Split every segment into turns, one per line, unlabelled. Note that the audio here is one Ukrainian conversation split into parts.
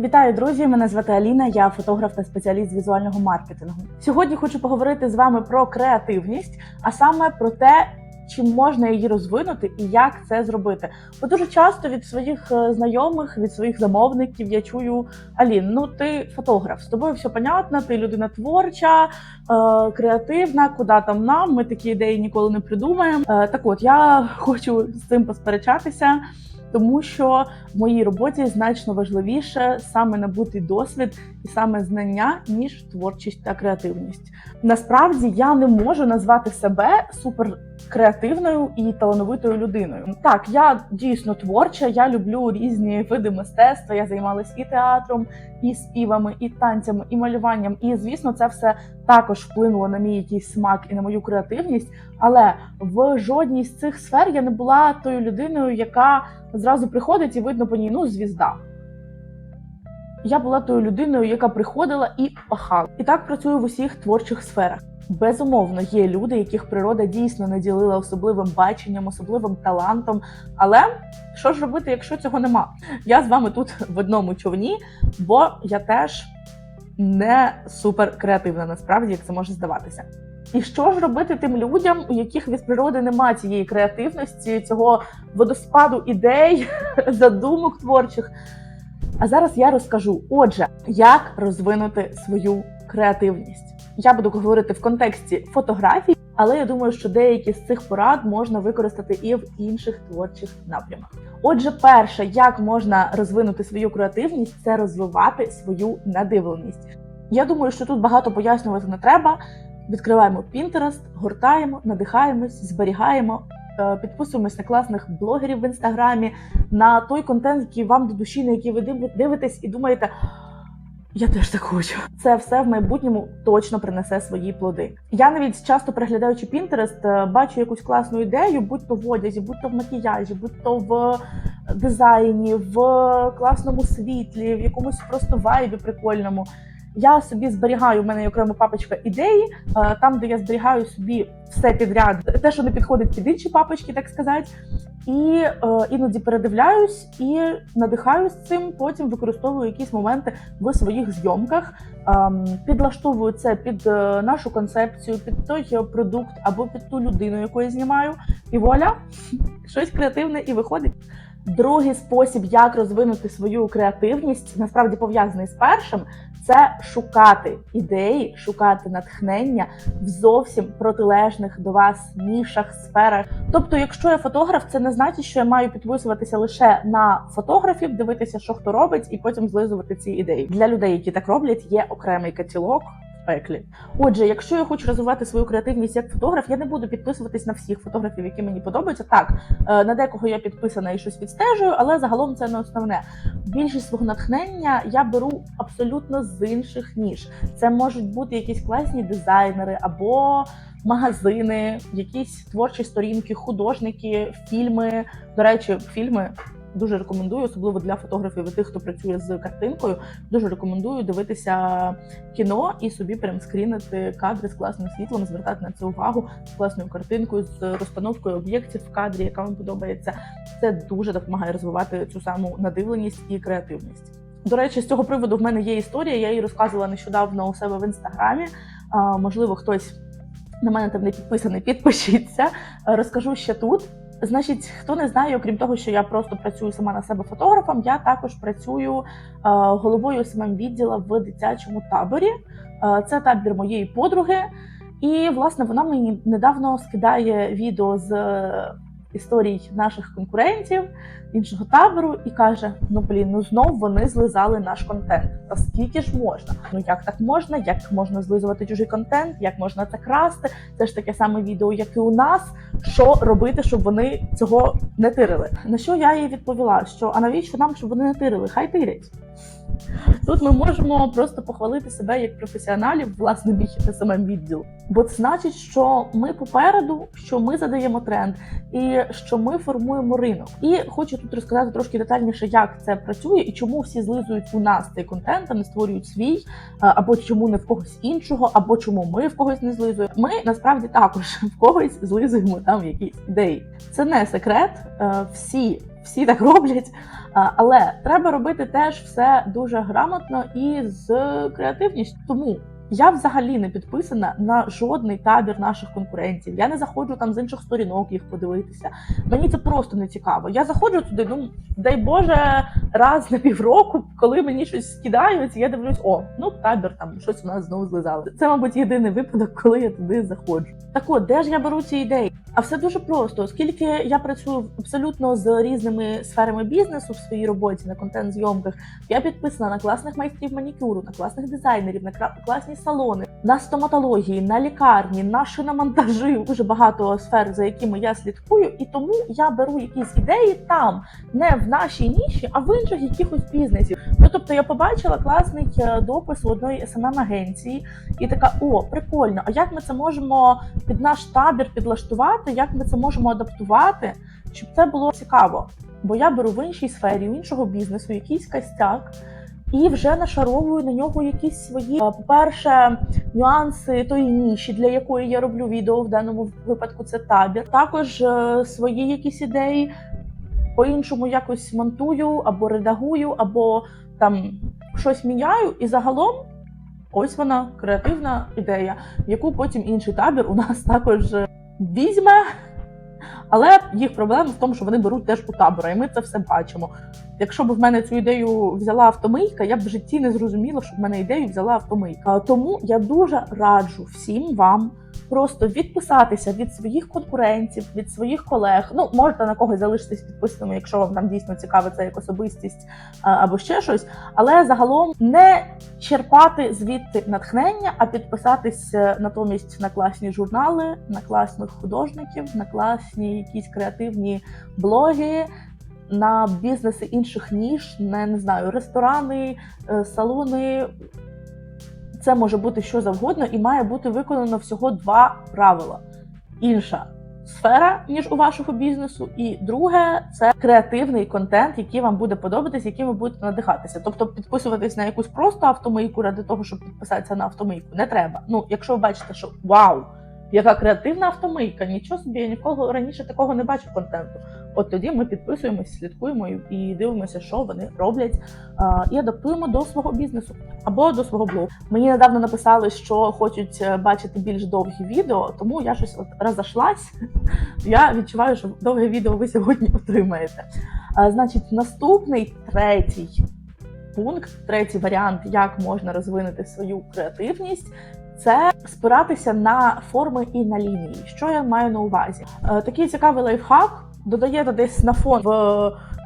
Вітаю, друзі! Мене звати Аліна, я фотограф та спеціаліст з візуального маркетингу. Сьогодні хочу поговорити з вами про креативність, а саме про те, чи можна її розвинути і як це зробити. Бо дуже часто від своїх е, знайомих, від своїх замовників я чую: Алін, ну ти фотограф, з тобою все понятно, ти людина творча, е, креативна, куди там нам? Ми такі ідеї ніколи не придумаємо. Е, так от я хочу з цим посперечатися. Тому що в моїй роботі значно важливіше саме набути досвід і саме знання, ніж творчість та креативність. Насправді я не можу назвати себе суперкреативною і талановитою людиною. Так, я дійсно творча, я люблю різні види мистецтва. Я займалась і театром, і співами, і танцями, і малюванням. І звісно, це все також вплинуло на мій якийсь смак і на мою креативність. Але в жодній з цих сфер я не була тою людиною, яка зразу приходить і видно по ній ну звізда. Я була тою людиною, яка приходила і пахала. І так працюю в усіх творчих сферах. Безумовно, є люди, яких природа дійсно наділила особливим баченням, особливим талантом. Але що ж робити, якщо цього нема? Я з вами тут в одному човні, бо я теж не супер креативна, насправді, як це може здаватися. І що ж робити тим людям, у яких від природи немає цієї креативності, цього водоспаду ідей, задумок творчих? А зараз я розкажу, отже, як розвинути свою креативність. Я буду говорити в контексті фотографій, але я думаю, що деякі з цих порад можна використати і в інших творчих напрямах. Отже, перше, як можна розвинути свою креативність, це розвивати свою надивленість. Я думаю, що тут багато пояснювати не треба. Відкриваємо Pinterest, гортаємо, надихаємось, зберігаємо, е, підписуємось на класних блогерів в інстаграмі, на той контент, який вам до душі, на який ви див- дивитесь і думаєте. Я теж так хочу. Це все в майбутньому точно принесе свої плоди. Я навіть часто переглядаючи е, бачу якусь класну ідею, будь то в одязі, будь то в макіяжі, будь то в дизайні, в класному світлі, в якомусь просто вайбі прикольному. Я собі зберігаю, в мене є окрема папочка ідеї, е, там, де я зберігаю собі все підряд, те, що не підходить під інші папочки, так сказати. І е, іноді передивляюсь і надихаюсь цим. Потім використовую якісь моменти в своїх зйомках, ем, підлаштовую це під е, нашу концепцію, під той продукт або під ту людину, яку я знімаю. І вуаля, щось креативне і виходить. Другий спосіб, як розвинути свою креативність, насправді пов'язаний з першим, це шукати ідеї, шукати натхнення в зовсім протилежних до вас нішах, сферах. Тобто, якщо я фотограф, це не значить, що я маю підписуватися лише на фотографів, дивитися, що хто робить, і потім злизувати ці ідеї. Для людей, які так роблять, є окремий катілог. Пеклі. Отже, якщо я хочу розвивати свою креативність як фотограф, я не буду підписуватись на всіх фотографів, які мені подобаються. Так, е, на декого я підписана і щось відстежую, але загалом це не основне. Більшість свого натхнення я беру абсолютно з інших ніж. Це можуть бути якісь класні дизайнери або магазини, якісь творчі сторінки, художники, фільми. До речі, фільми. Дуже рекомендую, особливо для фотографів і тих, хто працює з картинкою. Дуже рекомендую дивитися кіно і собі прям скрінити кадри з класним світлом, звертати на це увагу з класною картинкою, з розстановкою об'єктів в кадрі, яка вам подобається. Це дуже допомагає розвивати цю саму надивленість і креативність. До речі, з цього приводу в мене є історія. Я її розказувала нещодавно у себе в інстаграмі. Можливо, хтось на мене там не підписаний, підпишіться. Розкажу ще тут. Значить, хто не знає, окрім того, що я просто працюю сама на себе фотографом, я також працюю е, головою самим відділа в дитячому таборі. Е, це табір моєї подруги. І власне вона мені недавно скидає відео з історій наших конкурентів іншого табору і каже: Ну блін, ну знов вони злизали наш контент. Та скільки ж можна? Ну як так можна? Як можна злизувати чужий контент? Як можна це красти? Це ж таке саме відео, як і у нас. Що робити, щоб вони цього не тирили? На що я їй відповіла? Що а навіщо нам, щоб вони не тирили? Хай тирять. Тут ми можемо просто похвалити себе як професіоналів, власне, мій самим відділ. Бо це значить, що ми попереду, що ми задаємо тренд і що ми формуємо ринок. І хочу тут розказати трошки детальніше, як це працює і чому всі злизують у нас цей контент, а не створюють свій, або чому не в когось іншого, або чому ми в когось не злизуємо. Ми насправді також в когось злизуємо там якісь ідеї. Це не секрет. Е, Всі всі так роблять. Але треба робити теж все дуже грамотно і з креативністю. Тому я взагалі не підписана на жодний табір наших конкурентів. Я не заходжу там з інших сторінок їх подивитися. Мені це просто не цікаво. Я заходжу туди, ну дай Боже, раз на півроку, коли мені щось скидають, я дивлюсь, о, ну табір там щось у нас знову злизали. Це, мабуть, єдиний випадок, коли я туди заходжу. Так от, де ж я беру ці ідеї? А все дуже просто, оскільки я працюю абсолютно з різними сферами бізнесу в своїй роботі на контент-зйомках, я підписана на класних майстрів манікюру, на класних дизайнерів, на класні салони, на стоматології, на лікарні, на шиномонтажі, дуже багато сфер, за якими я слідкую, і тому я беру якісь ідеї там, не в нашій ніші, а в інших якихось бізнесів. Ну тобто я побачила класний е, допис у одної smm агенції і така: о, прикольно! А як ми це можемо під наш табір підлаштувати? Як ми це можемо адаптувати, щоб це було цікаво? Бо я беру в іншій сфері, у іншого бізнесу, якийсь костяк. І вже нашаровую на нього якісь свої, е, по-перше, нюанси тої ніші, для якої я роблю відео в даному випадку це табір. Також е, свої якісь ідеї по-іншому якось монтую або редагую, або там щось міняю. І загалом ось вона креативна ідея, яку потім інший табір у нас також е, візьме. Але їх проблема в тому, що вони беруть теж у табора, і ми це все бачимо. Якщо б в мене цю ідею взяла автомийка, я б в житті не зрозуміла, що в мене ідею взяла автомийка. Тому я дуже раджу всім вам просто відписатися від своїх конкурентів, від своїх колег. Ну, можете на когось залишитись підписаними, якщо вам там дійсно цікава це як особистість або ще щось. Але загалом не черпати звідти натхнення, а підписатись е, натомість на класні журнали, на класних художників, на класні якісь креативні блоги. На бізнеси інших ніж, на не знаю, ресторани, е, салони. Це може бути що завгодно, і має бути виконано всього два правила: інша сфера, ніж у вашого бізнесу, і друге це креативний контент, який вам буде подобатись, яким ви будете надихатися. Тобто підписуватись на якусь просто автомийку ради того, щоб підписатися на автомийку, не треба. Ну, якщо ви бачите, що вау, яка креативна автомийка, нічого собі, я нікого раніше такого не бачив контенту. От тоді ми підписуємось, слідкуємо і- дивимося, що вони роблять, і адаптуємо до свого бізнесу або до свого блогу. Мені недавно написали, що хочуть е, бачити більш довгі відео, тому я щось от розійшлась. Я відчуваю, що довге відео ви сьогодні отримаєте. Значить, наступний третій пункт, третій варіант, як можна розвинути свою креативність. Це спиратися на форми і на лінії. Що я маю на увазі? Е, Такий цікавий лайфхак. Додаєте десь на фон в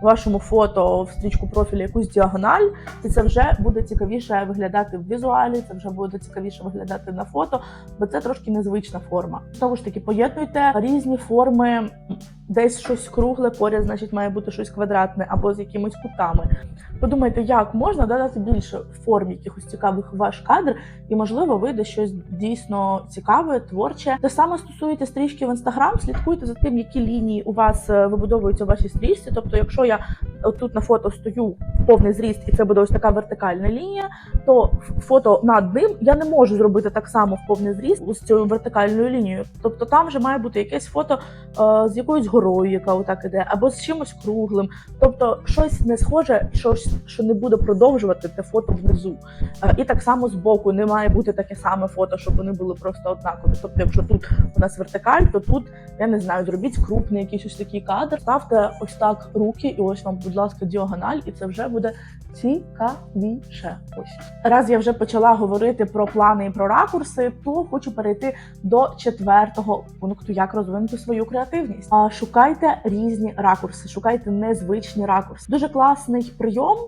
вашому фото в стрічку профілю якусь діагональ, і це вже буде цікавіше виглядати в візуалі, це вже буде цікавіше виглядати на фото, бо це трошки незвична форма. Знову ж таки, поєднуйте різні форми, десь щось кругле, поряд, значить, має бути щось квадратне або з якимись кутами. Подумайте, як можна додати більше форм якихось цікавих в ваш кадр, і можливо вийде щось дійсно цікаве, творче. Те саме стосується стрічки в інстаграм. Слідкуйте за тим, які лінії у вас е, вибудовуються у вашій стрічці. Тобто, якщо я отут на фото стою повний зріст, і це буде ось така вертикальна лінія, то фото над ним я не можу зробити так само в повний зріст з цією вертикальною лінією. Тобто там вже має бути якесь фото е, з якоюсь горою, яка отак іде, або з чимось круглим. Тобто щось не схоже, щось, що не буде продовжувати те фото внизу. Е, І так само з боку не має бути таке саме фото, щоб вони були просто однакові. Тобто, якщо тут у нас вертикаль, то тут я не знаю, зробіть крупний якийсь ось такий кадр, ставте ось так руки, і ось вам, будь ласка, діагональ, і це вже буде цікавіше. Ось раз я вже почала говорити про плани і про ракурси, то хочу перейти до четвертого пункту, як розвинути свою креативність. Шукайте різні ракурси, шукайте незвичні ракурси. Дуже класний прийом.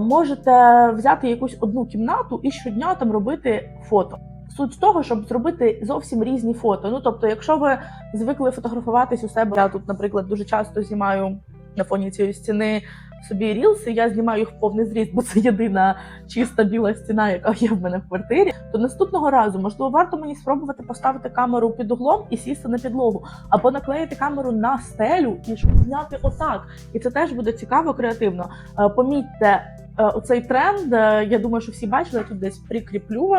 Можете взяти якусь одну кімнату і щодня там робити фото. Суть того, щоб зробити зовсім різні фото. Ну тобто, якщо ви звикли фотографуватись у себе, я тут, наприклад, дуже часто знімаю на фоні цієї стіни собі рілси, я знімаю їх в повний зріст, бо це єдина чиста біла стіна, яка є в мене в квартирі. То наступного разу можливо варто мені спробувати поставити камеру під углом і сісти на підлогу, або наклеїти камеру на стелю і зняти отак. І це теж буде цікаво, креативно. Е, Помітьте е, оцей тренд. е, Я думаю, що всі бачили, я тут десь прикріплю.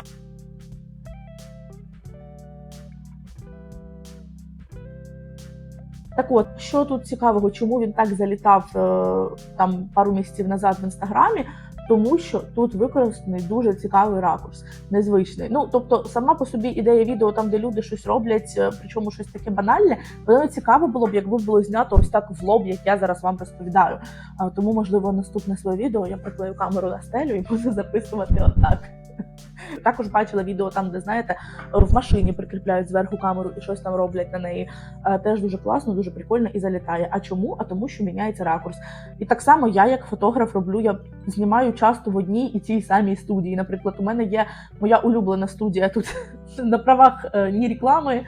Так от, що тут цікавого, чому він так залітав е, там пару місяців назад в інстаграмі? Тому що тут використаний дуже цікавий ракурс, незвичний. Ну тобто, сама по собі ідея відео, там де люди щось роблять, е, причому щось таке банальне, воно цікаво було б, якби було знято ось так в лоб, як я зараз вам розповідаю. А тому, можливо, наступне своє відео я приклею камеру на стелю і буду записувати отак. Також бачила відео там, де знаєте, в машині прикріпляють зверху камеру і щось там роблять на неї. Е, Теж дуже класно, дуже прикольно і залітає. А чому? А тому, що міняється ракурс. І так само я, як фотограф, роблю, я знімаю часто в одній і цій самій студії. Наприклад, у мене є моя улюблена студія тут на правах е, ні реклами.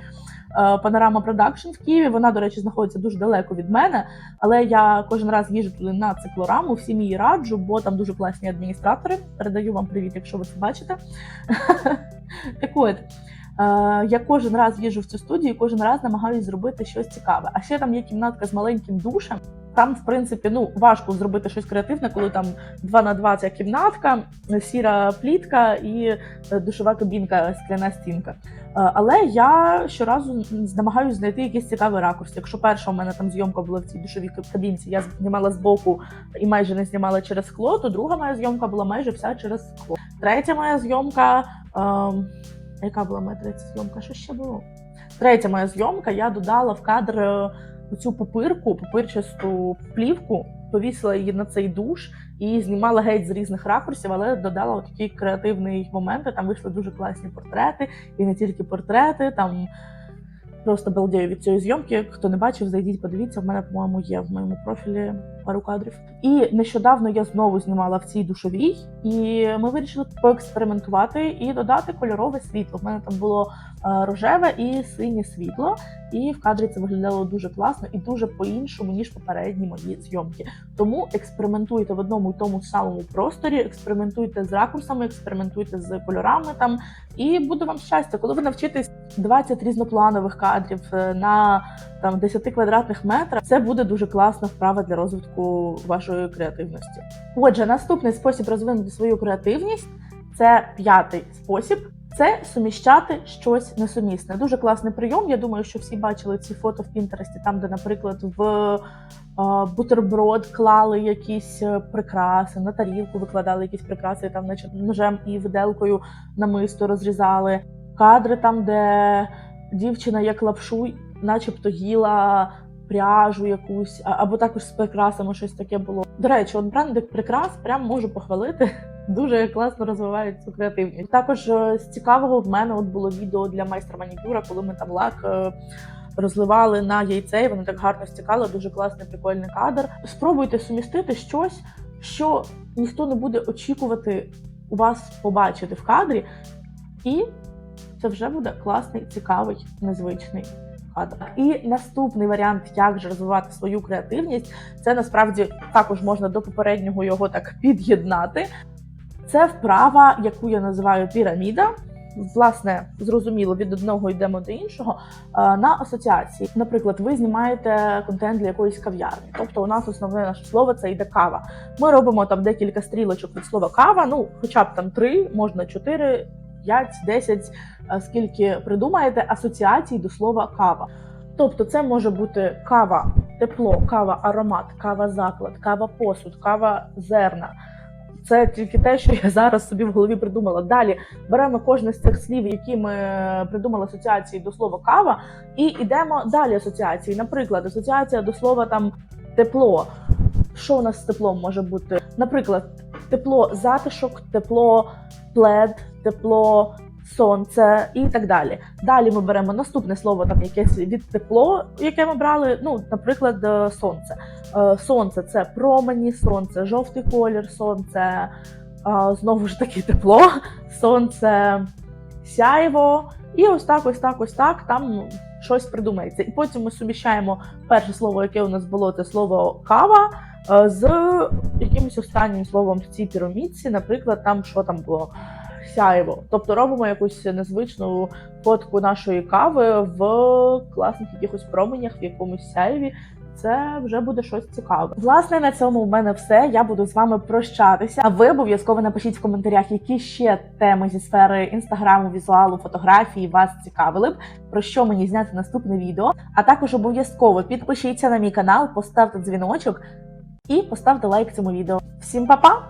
Панорама Продакшн в Києві. Вона, до речі, знаходиться дуже далеко від мене, але я кожен раз їжджу туди на циклораму, всім її раджу, бо там дуже класні адміністратори. Передаю вам привіт, якщо ви це бачите. Так от. Е, Я кожен раз їжджу в цю студію, і кожен раз намагаюся зробити щось цікаве. А ще там є кімнатка з маленьким душем. Там, в принципі, ну важко зробити щось креативне, коли там 2 на 2 ця кімнатка, сіра плітка і е, душова кабінка, скляна стінка. Е, Але я щоразу намагаюся знайти якийсь цікавий ракурс. Якщо перша у мене там зйомка була в цій душовій кабінці, я знімала збоку і майже не знімала через скло, то друга моя зйомка була майже вся через скло. Третя моя зйомка. Яка була моя третя зйомка? Що ще було? Третя моя зйомка, я додала в кадр е, цю попирку, попирчасту плівку, повісила її на цей душ і знімала геть з різних ракурсів, але додала такі креативні моменти. Там вийшли дуже класні портрети, і не тільки портрети. Там просто балдею від цієї зйомки. Хто не бачив, зайдіть, подивіться. В мене, по-моєму, є в моєму профілі пару кадрів. І нещодавно я знову знімала в цій душовій, і ми вирішили поекспериментувати і додати кольорове світло. В мене там було е, рожеве і синє світло, і в кадрі це виглядало дуже класно і дуже по-іншому, ніж попередні мої зйомки. Тому експериментуйте в одному і тому самому просторі, експериментуйте з ракурсами, експериментуйте з кольорами там, і буде вам щастя, коли ви навчитесь 20 різнопланових кадрів е, на там 10 квадратних метрах. Це буде дуже класна вправа для розвитку вашої креативності. Отже, наступний спосіб розвинути свою креативність це п'ятий спосіб. Це суміщати щось несумісне. Дуже класний прийом. Я думаю, що всі бачили ці фото в Пінтересті, там, де, наприклад, в бутерброд клали якісь е, прикраси, на тарілку викладали якісь прикраси, там, наче ножем і виделкою намисто розрізали. Кадри там, де дівчина як лапшу, начебто їла пряжу якусь, або також з прикрасами щось таке було. До речі, от брендик прикрас прям можу похвалити. Дуже класно розвивають цю креативність. Також е, з цікавого в мене от було відео для майстра манікюра, коли ми там лак е, розливали на яйце, і воно так гарно стікало. Дуже класний, прикольний кадр. Спробуйте сумістити щось, що ніхто не буде очікувати у вас побачити в кадрі, і це вже буде класний, цікавий, незвичний кадр. І наступний варіант, як же розвивати свою креативність, це насправді також можна до попереднього його так під'єднати. Це вправа, яку я називаю піраміда. Власне, зрозуміло, від одного йдемо до іншого е, на асоціації. Наприклад, ви знімаєте контент для якоїсь кав'ярні. Тобто, у нас основне наше слово це йде кава. Ми робимо там декілька стрілочок від слова кава, ну хоча б там три, можна чотири, п'ять, десять, е, скільки придумаєте асоціацій до слова кава. Тобто, це може бути кава, тепло, кава, аромат, кава, заклад, кава, посуд, кава, зерна. Це тільки те, що я зараз собі в голові придумала. Далі беремо кожне з цих слів, які ми придумали асоціації до слова кава, і йдемо далі асоціації. Наприклад, асоціація до слова там тепло. Що у нас з теплом може бути? Наприклад, тепло затишок, тепло плед, тепло сонце і так далі. Далі ми беремо наступне слово, там якесь від тепло, яке ми брали. Ну, наприклад, е, сонце. Е, Сонце це промені, сонце, жовтий колір, сонце, е, знову ж таки тепло, сонце, сяйво. І ось так, ось так, ось так. Там щось придумається. І потім ми суміщаємо перше слово, яке у нас було, це слово кава. Е, З якимось останнім словом в цій пірамідці, наприклад, там що там було сяєво. Тобто робимо якусь незвичну фотку нашої кави в класних якихось променях, в якомусь сяєві. це вже буде щось цікаве. Власне, на цьому у мене все. Я буду з вами прощатися. А ви обов'язково напишіть в коментарях, які ще теми зі сфери інстаграму, візуалу, фотографії вас цікавили б, про що мені зняти наступне відео. А також обов'язково підпишіться на мій канал, поставте дзвіночок і поставте лайк цьому відео. Всім па-па!